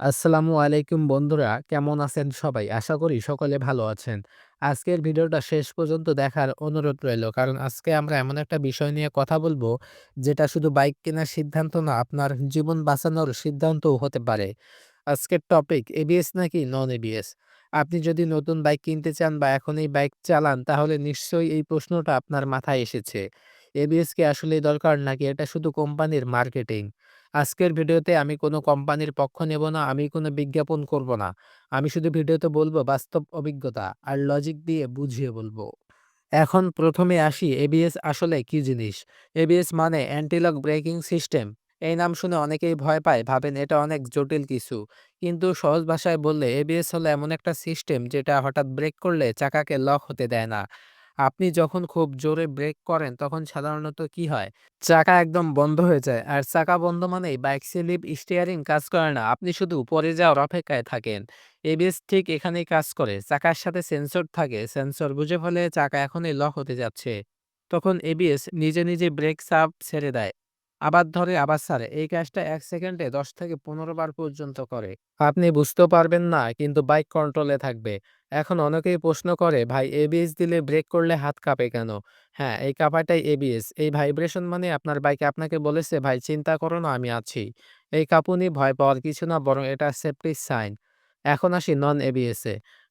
আসসালামু আলাইকুম বন্ধুরা, কেমন আছেন সবাই? আশা করি সকলে ভালো আছেন। আজকের ভিডিওটা শেষ পর্যন্ত দেখার অনুরোধ রইল, কারণ আজকে আমরা এমন একটা বিষয় নিয়ে কথা বলব, যেটা শুধু বাইক কেনার সিদ্ধান্ত না, আপনার জীবন বাঁচানোর সিদ্ধান্তও হতে পারে। আজকের টপিক এবিএস নাকি নন এবিএস আপনি যদি নতুন বাইক কিনতে চান বা এখন এই বাইক চালান, তাহলে নিশ্চয়ই এই প্রশ্নটা আপনার মাথায় এসেছে। এবিএস কি আসলেই দরকার নাকি এটা শুধু কোম্পানির মার্কেটিং আজকের ভিডিওতে আমি কোনো কোম্পানির পক্ষ নেব না, আমি কোনো বিজ্ঞাপন করব না। আমি শুধু ভিডিওতে বলব বাস্তব অভিজ্ঞতা আর লজিক দিয়ে বুঝিয়ে বলব। এখন প্রথমে আসি এবিএস আসলে কি জিনিস? এবিএস মানে অ্যান্টিলক ব্রেকিং সিস্টেম। এই নাম শুনে অনেকেই ভয় পায়, ভাবেন এটা অনেক জটিল কিছু। কিন্তু সহজ ভাষায় বললে এবিএস হলো এমন একটা সিস্টেম যেটা হঠাৎ ব্রেক করলে চাকাকে লক হতে দেয় না। আপনি যখন খুব জোরে ব্রেক করেন তখন সাধারণত কি হয়? চাকা একদম বন্ধ হয়ে যায়। আর চাকা বন্ধ মানেই বাইক স্লিপ, স্টিয়ারিং কাজ করে না। আপনি শুধু পড়ে যাওয়ার অপেক্ষায় থাকেন। এবিএস ঠিক এখানেই কাজ করে। চাকার সাথে সেন্সর থাকে। সেন্সর বুঝে ফেলে চাকা এখনই লক হতে যাচ্ছে। তখন এবিএস নিজে, নিজে ব্রেক চাপ ছেড়ে দেয়। আবার ধরে আবার ছাড়ে। এই কাজটা এক সেকেন্ডে ১০ থেকে ১৫ বার পর্যন্ত করে। আপনি বুঝতেও পারবেন না কিন্তু বাইক কন্ট্রোলে থাকবে। এখন অনেকেই প্রশ্ন করে, "ভাই এবিএস দিলে ব্রেক করলে হাত কাঁপে কেন?" হ্যাঁ, এই কাঁপাটাই এবিএস। এই ভাইব্রেশন মানে আপনার বাইকে আপনাকে বলেছে, "ভাই চিন্তা করো না, আমি আছি।" এই কাঁপুনি ভয় পাওয়ার কিছু না বরং এটা সেফটির সাইন। এখন আসি নন এবিএস।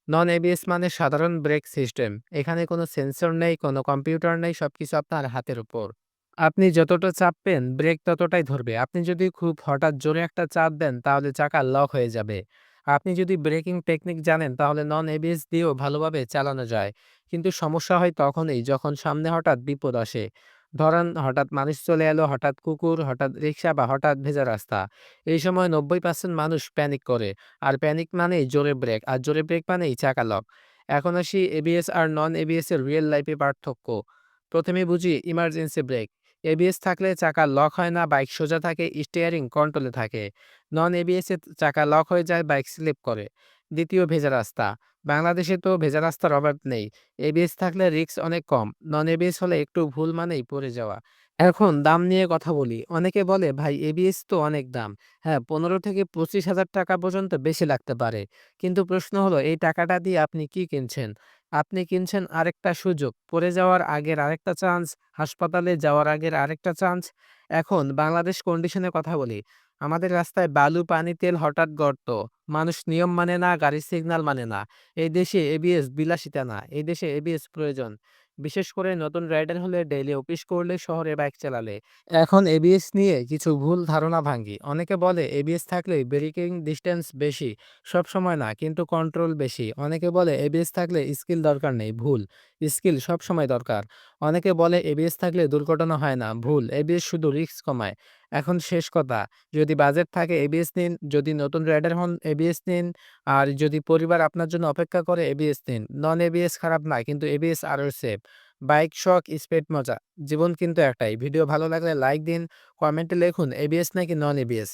নন এবিএস মানে সাধারণ ব্রেক সিস্টেম। এখানে কোনো সেন্সর নেই, কোনো কম্পিউটার নেই, সব কিছু আপনার হাতের উপর। আপনি যতটা চাপবেন ব্রেক ততটাই ধরবে। আপনি যদি খুব হঠাৎ জোরে একটা চাপ দেন তাহলে চাকা লক হয়ে যাবে। আপনি যদি ব্রেকিং টেকনিক জানেন তাহলে নন এবিএস দিয়েও ভালোভাবে চালানো যায়। কিন্তু সমস্যা হয় তখনই যখন সামনে হঠাৎ বিপদ আসে। ধরেন হঠাৎ মানুষ চলে এলো, হঠাৎ কুকুর, হঠাৎ রিক্সা বা হঠাৎ ভেজা রাস্তা। এই সময় ৯০% মানুষ প্যানিক করে। আর প্যানিক মানেই জোরে ব্রেক, আর জোরে ব্রেক মানেই চাকা লক। এখন আসি এবিএস আর নন এবিএস এর রিয়েল লাইফে পার্থক্য। প্রথমে বুঝি ইমার্জেন্সি ব্রেক। এবিএস থাকলে চাকা লক হয় না, বাইক সোজা থাকে, স্টিয়ারিং কন্ট্রোলে থাকে। নন এবিএস চাকা লক হয়ে যায়, বাইক স্লিপ করে। দ্বিতীয় ভেজা রাস্তা। বাংলাদেশে তো ভেজা রাস্তার অভাব নেই। এবিএস থাকলে রিস্ক অনেক কম। নন এবিএস হলে একটু ভুল মানেই পড়ে যাওয়া। এখন দাম নিয়ে কথা বলি। অনেকে বলে, "ভাই এবিএস তো অনেক দাম।" হ্যাঁ, ১৫ থেকে ২৫,০০০ টাকা পর্যন্ত বেশি লাগতে পারে। কিন্তু প্রশ্ন হলো এই টাকাটা দিয়ে আপনি কি কিনছেন? আপনি কিনছেন আরেকটা সুযোগ, পড়ে যাওয়ার আগের আরেকটা চান্স, হাসপাতালে যাওয়ার আগের আরেকটা চান্স। এখন বাংলাদেশ কন্ডিশনে কথা বলি। আমাদের রাস্তায় বালু, পানি, তেল, হঠাৎ গর্ত। মানুষ নিয়ম মানে না, গাড়ির সিগন্যাল মানে না। এই দেশে এবিএস বিলাসিতা না, এই দেশে এবিএস প্রয়োজন। বিশেষ করে নতুন রাইডার হলে, ডেইলি অফিস করলে, শহরে বাইক চালালে। এখন এবিএস নিয়ে কিছু ভুল ধারণা ভাঙ্গি অনেকে বলে এবিএস থাকলে ব্রেকিং ডিস্টেন্স বেশি। সব সময় না, কিন্তু কন্ট্রোল বেশি। অনেকে বলে এবিএস থাকলে স্কিল দরকার নেই। ভুল। স্কিল সব সময় দরকার। অনেকে বলে এবিএস থাকলে দুর্ঘটনা হয় না। ভুল। এবিএস শুধু রিস্ক কমায়। এখন শেষ কথা, যদি বাজেট থাকে এবিএস নিন, যদি নতুন রাইডার হন এবিএস নিন, আর যদি পরিবার আপনার জন্য অপেক্ষা করে এবিএস নিন। নন এবিএস খারাপ না, কিন্তু এবিএস আরও সেফ। বাইক শখ, স্পিড মজা। জীবন কিন্তু একটাই। ভিডিও ভালো লাগলে লাইক দিন, কমেন্টে লিখুন এবিএস নাকি নন এবিএস।